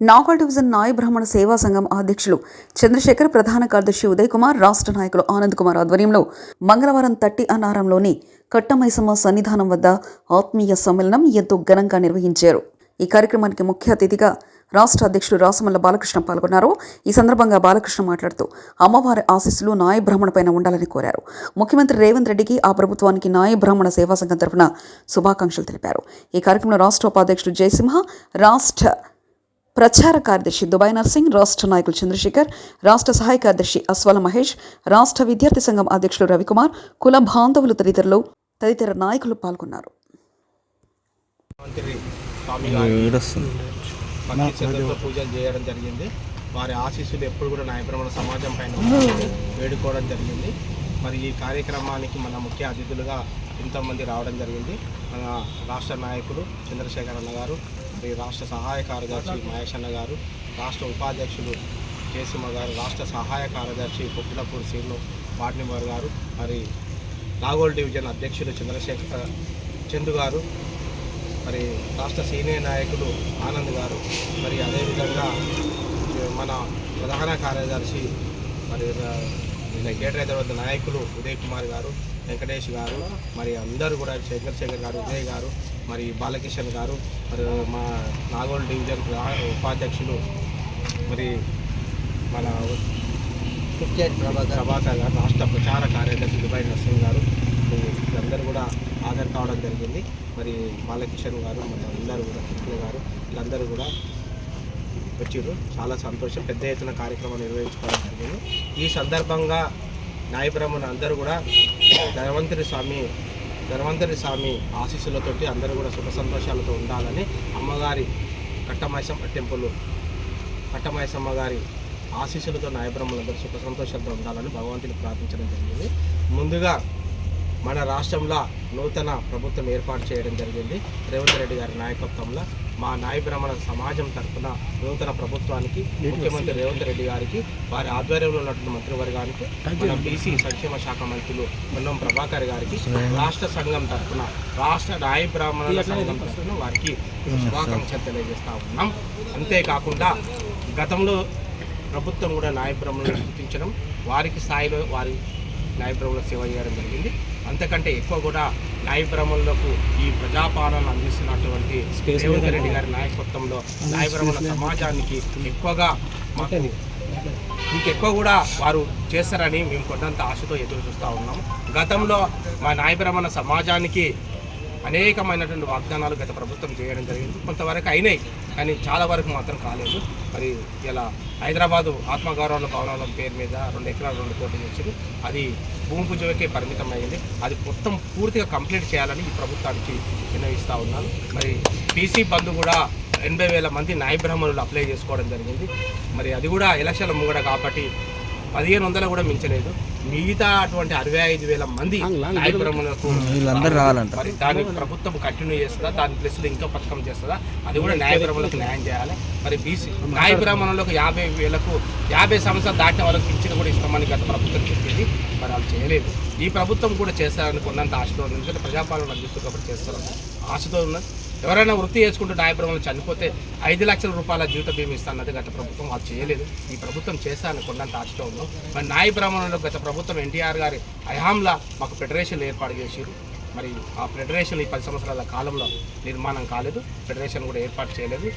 నాగల్ division నాయ బ్రాహ్మణ సేవా సంఘం అధ్యక్షులు చంద్రశేఖర్ ప్రధాన కార్యదర్శి ఉదయ్ కుమార్ రాష్ట్ర నాయకులు ఆనంద్ కుమార్ ఆధ్వర్యంలో మంగళవారం తట్టి అన్నారంలోని కట్టమైసమ్మ సన్నిధానం వద్ద ఆత్మీయ సమ్మేళనం ఎంతో ఘనంగా నిర్వహించారు. ఈ కార్యక్రమానికి ముఖ్య అతిథిగా రాష్ట్ర అధ్యక్షుడు రాసమల్ల బాలకృష్ణ పాల్గొన్నారు. ఈ సందర్భంగా బాలకృష్ణ మాట్లాడుతూ అమ్మవారి ఆశీస్సులు నాయ బ్రాహ్మణ పైన ఉండాలని కోరారు. ముఖ్యమంత్రి రేవంత్ రెడ్డికి ఆ ప్రభుత్వానికి నాయ బ్రాహ్మణ సేవా సంఘం తరఫున శుభాకాంక్షలు తెలిపారు. ఈ కార్యక్రమంలో రాష్ట్ర ఉపాధ్యక్షుడు జయసింహ రాష్ట్ర ప్రచార కార్యదర్శి దుబాయ్ నర్సింగ్ రాష్ట్ర నాయకులు చంద్రశేఖర్ రాష్ట్ర సహాయ కార్యదర్శి అస్వాల మహేష్ రాష్ట్ర విద్యార్థి సంఘం అధ్యక్షులు రవికుమార్ కుల బాంధవులు తదితరులు తదితర నాయకులు పాల్గొన్నారు. పూజలు చేయడం జరిగింది వారి ఆశీస్సులు ఎప్పుడు కూడా నాయప్రమణ సమాజం పైన వేడుకోవడం జరిగింది. మరి ఈ కార్యక్రమానికి మన ముఖ్య అతిథులుగా ఇంతమంది రావడం జరిగింది. మన రాష్ట్ర నాయకుడు చంద్రశేఖర్ అన్న గారు మరి రాష్ట్ర సహాయ కార్యదర్శి మహేష్ అన్న గారు రాష్ట్ర ఉపాధ్యక్షులు కేసీమ గారు రాష్ట్ర సహాయ కార్యదర్శి కొప్పులపూర్ శ్రీను వాటినివార్ గారు మరి నాగోల్ డివిజన్ అధ్యక్షులు చంద్రశేఖర్ చందు గారు మరి రాష్ట్ర సీనియర్ నాయకులు ఆనంద్ గారు మరి అదేవిధంగా మన ప్రధాన కార్యదర్శి మరి గేట్ హైదరాబాద్ నాయకులు ఉదయ్ కుమార్ గారు వెంకటేష్ గారు మరి అందరూ కూడా చంద్రశేఖర్ గారు ఉదయ్ గారు మరి బాలకిషన్ గారు మరి మా నాగోల్ డివిజన్ ఉపాధ్యక్షులు మరి మన ప్రభాకర్. గారు రాష్ట్ర ప్రచార కార్యదర్శి దుబాయ్ నరసింహ్ గారు వీళ్ళందరూ కూడా హాజరు కావడం జరిగింది. మరి బాలకిషన్ గారు మరి అందరూ కూడా కృష్ణ గారు వీళ్ళందరూ కూడా వచ్చారు చాలా సంతోషం పెద్ద ఎత్తున కార్యక్రమం నిర్వహించుకోవడం జరిగింది. ఈ సందర్భంగా న్యాయబ్రహ్మణ అందరూ కూడా ధనవంతరి స్వామి ధనవంతరి స్వామి ఆశీస్సులతోటి అందరూ కూడా సుఖ సంతోషాలతో ఉండాలని అమ్మగారి కట్టమైసమ్మ టెంపుల్ కట్టమైసమ్మ గారి ఆశీస్సులతో నాయబ్రహ్మలందరూ సుఖ సంతోషాలతో ఉండాలని భగవంతుని ప్రార్థించడం జరిగింది. ముందుగా మన రాష్ట్రంలో నూతన ప్రభుత్వం ఏర్పాటు చేయడం జరిగింది. రేవంత్ రెడ్డి గారి నాయకత్వంలో మా నాయ బ్రాహ్మణ సమాజం తరఫున నూతన ప్రభుత్వానికి ముఖ్యమంత్రి రేవంత్ రెడ్డి గారికి వారి ఆధ్వర్యంలో ఉన్నటువంటి మంత్రివర్గానికి మన బీసీ సంక్షేమ శాఖ మంత్రులు పొన్నం ప్రభాకర్ గారికి రాష్ట్ర సంఘం తరఫున రాష్ట్ర నాయ బ్రాహ్మణుల సంఘం తరఫున వారికి శుభాకాంక్షలు తెలియజేస్తా ఉన్నాం. అంతేకాకుండా గతంలో ప్రభుత్వం కూడా న్యాయ బ్రాహ్మణులను గుర్తించడం వారికి స్థాయిలో వారి న్యాయ బ్రాహ్మణుల సేవ చేయడం జరిగింది. అంతకంటే ఎక్కువ కూడా న్యాయ బ్రాహ్మణులకు ఈ ప్రజాపాలన అందిస్తున్నటువంటి రేవంత్ రెడ్డి గారి నాయకత్వంలో న్యాయ బ్రాహ్మణ సమాజానికి ఎక్కువగా ఇంకెక్కువ కూడా వారు చేస్తారని మేము కొండంత ఆశతో ఎదురు చూస్తూ ఉన్నాం. గతంలో మా న్యాయ బ్రాహ్మణ సమాజానికి అనేకమైనటువంటి వాగ్దానాలు గత ప్రభుత్వం చేయడం జరిగింది. కొంతవరకు అయినాయి కానీ చాలా వరకు మాత్రం కాలేదు. మరి ఇలా హైదరాబాదు ఆత్మగౌరవ భవనాల పేరు మీద రెండు ఎకరాలు రెండు కోట్లు చేసింది. అది భూమి పూజకే పరిమితం అయింది అది మొత్తం పూర్తిగా కంప్లీట్ చేయాలని ఈ ప్రభుత్వానికి విన్నవిస్తూ ఉన్నాను. మరి పీసీ బంధు కూడా ఎనభై వేల మంది న్యాయ బ్రాహ్మణులు అప్లై చేసుకోవడం జరిగింది. మరి అది కూడా ఎలక్షన్ల ముంగడ కాబట్టి పదిహేను వందలు కూడా మించలేదు. మిగతా అటువంటి అరవై ఐదు వేల మంది న్యాయ బ్రాహ్మణులకు మరి దాన్ని ప్రభుత్వం కంటిన్యూ చేస్తుందా? దాని ప్లస్లో ఇంకా పథకం చేస్తుందా? అది కూడా న్యాయ బ్రాహ్మణులకు న్యాయం చేయాలి. మరి బీసీ న్యాయ బ్రాహ్మణులకు యాభై వేలకు యాభై సంవత్సరాలు దాటిన వాళ్ళకి పింఛను కూడా ఇస్తామని గత ప్రభుత్వం చెప్పింది. మరి వాళ్ళు చేయలేదు. ఈ ప్రభుత్వం కూడా చేస్తారని కొన్నంత ఆశతో ఉంది. ఎందుకంటే ప్రజాపాలన అందిస్తూ కాబట్టి చేస్తారని ఆశతో ఉన్నది. ఎవరైనా వృత్తి చేసుకుంటూ న్యాయబ్రహ్మలు చనిపోతే ఐదు లక్షల రూపాయల జీవిత బీమా ఇస్తానన్నది గత ప్రభుత్వం అది చేయలేదు. ఈ ప్రభుత్వం చేశాను కొన్నంత ఆశతో ఉన్నాం. మరి న్యాయ గత ప్రభుత్వం ఎన్టీఆర్ గారి హయాంలా మాకు ఫెడరేషన్ ఏర్పాటు చేసారు మరి ఆ ఫెడరేషన్ ఈ పది సంవత్సరాల కాలంలో నిర్మాణం కాలేదు. ఫెడరేషన్ కూడా ఏర్పాటు చేయలేదు.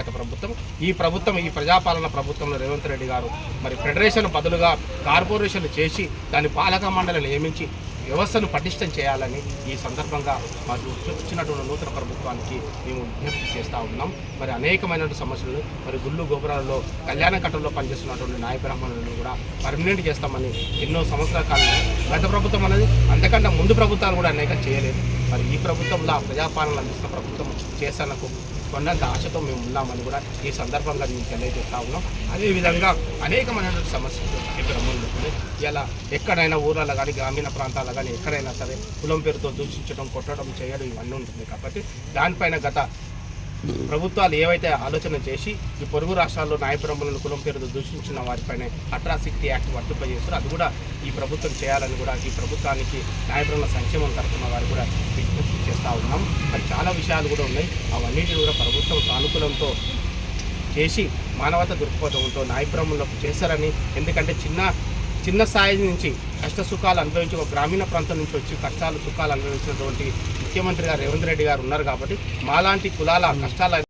గత ప్రభుత్వం ఈ ప్రభుత్వం ఈ ప్రజాపాలన ప్రభుత్వంలో రేవంత్ రెడ్డి గారు మరి ఫెడరేషన్ బదులుగా కార్పొరేషన్ చేసి దాని పాలక మండలి నియమించి వ్యవస్థను పటిష్టం చేయాలని ఈ సందర్భంగా మాకు వచ్చినటువంటి నూతన ప్రభుత్వానికి మేము విజ్ఞప్తి చేస్తూ ఉన్నాం. మరి అనేకమైన సమస్యలు మరి గుళ్ళు గోపురాలలో కళ్యాణ కట్టంలో పనిచేస్తున్నటువంటి నాయ బ్రాహ్మణులను కూడా పర్మనెంట్ చేస్తామని ఎన్నో సంవత్సరాల కాలంలో గత ప్రభుత్వం అనేది అంతకన్నా ముందు ప్రభుత్వాలు కూడా అనేక చేయలేదు. మరి ఈ ప్రభుత్వంలో ప్రజాపాలన అందిస్తున్న ప్రభుత్వం చేసేందుకు కొండంత ఆశతో మేము ఉన్నామని కూడా ఈ సందర్భంగా మేము తెలియజేస్తా ఉన్నాం. అదేవిధంగా అనేకమైనటువంటి సమస్యలు ఇక్కడ ముందుంటుంది ఇలా ఎక్కడైనా ఊర్లలో కానీ గ్రామీణ ప్రాంతాల్లో కానీ ఎక్కడైనా సరే కులం పేరుతో దూషించడం కొట్టడం చేయడం ఇవన్నీ ఉంటుంది. కాబట్టి దానిపైన గత ప్రభుత్వాలు ఏవైతే ఆలోచన చేసి ఈ పొరుగు రాష్ట్రాల్లో న్యాయబ్రహ్మణులు కులం పేరుతో దూషించిన వారిపైన అట్రాసిటీ యాక్ట్ వర్తింపజేస్తారు అది కూడా ఈ ప్రభుత్వం చేయాలని కూడా ఈ ప్రభుత్వానికి న్యాయబ్రహ్మణ సంక్షేమం తరఫున వారు కూడా విజ్ఞప్తి చేస్తూ ఉన్నాం. మరి చాలా విషయాలు కూడా ఉన్నాయి. అవన్నిటిని కూడా ప్రభుత్వం సానుకూలంతో చేసి మానవత దృక్పథంతో నాయబ్రహ్మణులకు చేశారని ఎందుకంటే చిన్న చిన్న స్థాయి నుంచి కష్ట సుఖాలు అనుభవించి ఒక గ్రామీణ ప్రాంతం నుంచి వచ్చి కష్టాలు సుఖాలు అనుభవించినటువంటి ముఖ్యమంత్రి గారు రేవంత్ రెడ్డి గారు ఉన్నారు కాబట్టి మాలాంటి కులాల కష్టాల